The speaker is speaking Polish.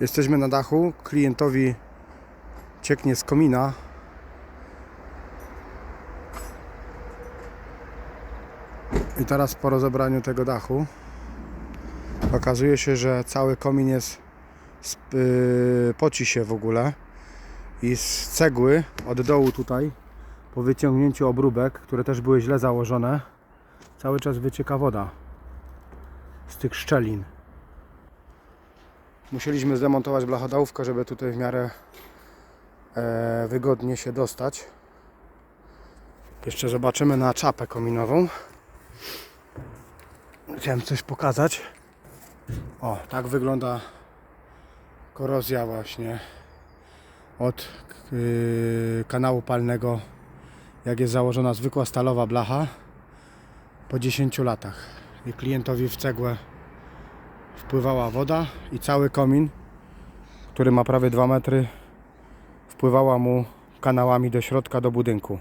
Jesteśmy na dachu. Klientowi cieknie z komina. I teraz po rozebraniu tego dachu okazuje się, że cały komin jest yy, poci się w ogóle i z cegły od dołu tutaj po wyciągnięciu obróbek, które też były źle założone cały czas wycieka woda z tych szczelin. Musieliśmy zdemontować blachodałówkę, żeby tutaj w miarę e, wygodnie się dostać. Jeszcze zobaczymy na czapę kominową. Chciałem coś pokazać. O, tak wygląda korozja właśnie od yy, kanału palnego, jak jest założona zwykła stalowa blacha po 10 latach. I klientowi w cegłę wpływała woda i cały komin, który ma prawie 2 metry, wpływała mu kanałami do środka do budynku.